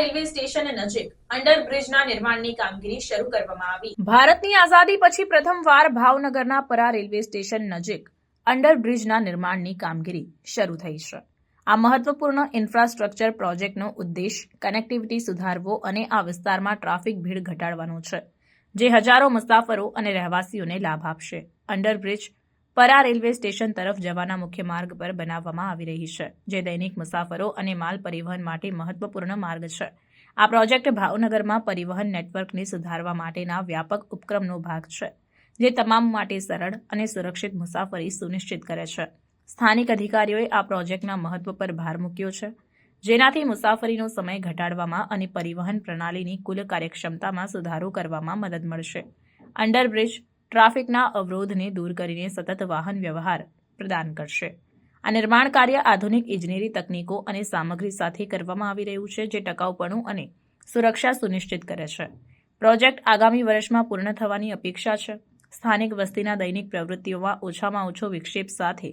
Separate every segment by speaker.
Speaker 1: Railway station નજીક અંડરબ્રિજના નિર્માણની કામગીરી શરૂ કરવામાં આવી.
Speaker 2: ભારતની આઝાદી પછી પ્રથમવાર ભાવનગરના પરા રેલવે સ્ટેશન નજીક અંડરબ્રિજના નિર્માણની કામગીરી શરૂ થઈ છે. આ મહત્વપૂર્ણ ઇન્ફ્રાસ્ટ્રક્ચર પ્રોજેક્ટનો ઉદ્દેશ કનેક્ટિવિટી સુધારવો અને આ વિસ્તારમાં ટ્રાફિક ભીડ ઘટાડવાનો છે, જે હજારો મુસાફરો અને રહેવાસીઓને લાભ આપશે. અંડરબ્રિજ પરા રેલવે સ્ટેશન તરફ જવાના મુખ્ય માર્ગ પર બનાવવામાં આવી રહી છે, જે દૈનિક મુસાફરો અને માલ પરિવહન માટે મહત્વપૂર્ણ માર્ગ છે. આ પ્રોજેક્ટ ભાવનગરમાં પરિવહન નેટવર્કને સુધારવા માટેના વ્યાપક ઉપક્રમનો ભાગ છે, જે તમામ માટે સરળ અને સુરક્ષિત મુસાફરી સુનિશ્ચિત કરે છે. સ્થાનિક અધિકારીઓએ આ પ્રોજેક્ટના મહત્વ પર ભાર મૂક્યો છે, જેનાથી મુસાફરીનો સમય ઘટાડવામાં અને પરિવહન પ્રણાલીની કુલ કાર્યક્ષમતામાં સુધારો કરવામાં મદદ મળશે. અંડરબ્રિજ ટ્રાફિકના અવરોધને દૂર કરીને સતત વાહન વ્યવહાર પ્રદાન કરશે. આ નિર્માણ કાર્ય આધુનિક ઇજનેરી તકનીકો અને સામગ્રી સાથે કરવામાં આવી રહ્યું છે, જે ટકાઉપણું અને સુરક્ષા સુનિશ્ચિત કરે છે. પ્રોજેક્ટ આગામી વર્ષમાં પૂર્ણ થવાની અપેક્ષા છે. સ્થાનિક વસ્તીના દૈનિક પ્રવૃત્તિઓમાં ઓછામાં ઓછો વિક્ષેપ સાથે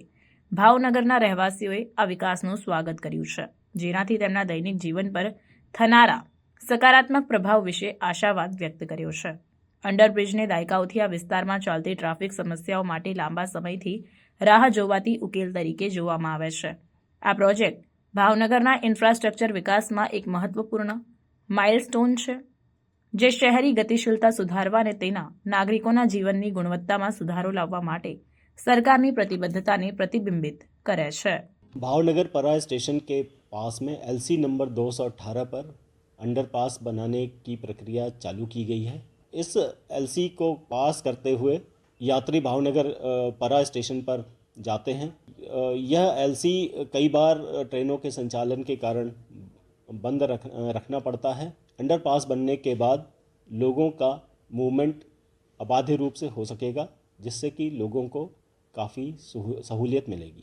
Speaker 2: ભાવનગરના રહેવાસીઓએ આ વિકાસનું સ્વાગત કર્યું છે, જેનાથી તેમના દૈનિક જીવન પર થનારા સકારાત્મક પ્રભાવ વિશે આશાવાદ વ્યક્ત કર્યો છે. અંડરબ્રિજને દાયકાઓથી આ વિસ્તારમાં ચાલતી ટ્રાફિક સમસ્યાઓ માટે લાંબા સમયથી રાહ જોવાતી ઉકેલ તરીકે જોવામાં આવે છે આ પ્રોજેક્ટ ભાવનગરના ઇન્ફ્રાસ્ટ્રક્ચર વિકાસમાં એક મહત્વપૂર્ણ માઇલસ્ટોન છે જે શહેરી ગતિશીલતા સુધારવા અને તેના નાગરિકોના જીવનની ગુણવત્તામાં સુધારો લાવવા માટે સરકારની પ્રતિબદ્ધતાને પ્રતિબિંબિત કરે છે
Speaker 3: भावनगर परा स्टेशन के पास में एलसी नंबर 218 पर अंडरपास बनाने की प्रक्रिया चालू की गई है इस एलसी को पास करते हुए यात्री भावनगर परा स्टेशन पर जाते हैं। यह एलसी कई बार ट्रेनों के संचालन के कारण बंद रख रखना पड़ता है। अंडरपास बनने के बाद लोगों का मूवमेंट अबाध्य रूप से हो सकेगा, जिससे कि लोगों को काफ़ी सहूलियत मिलेगी।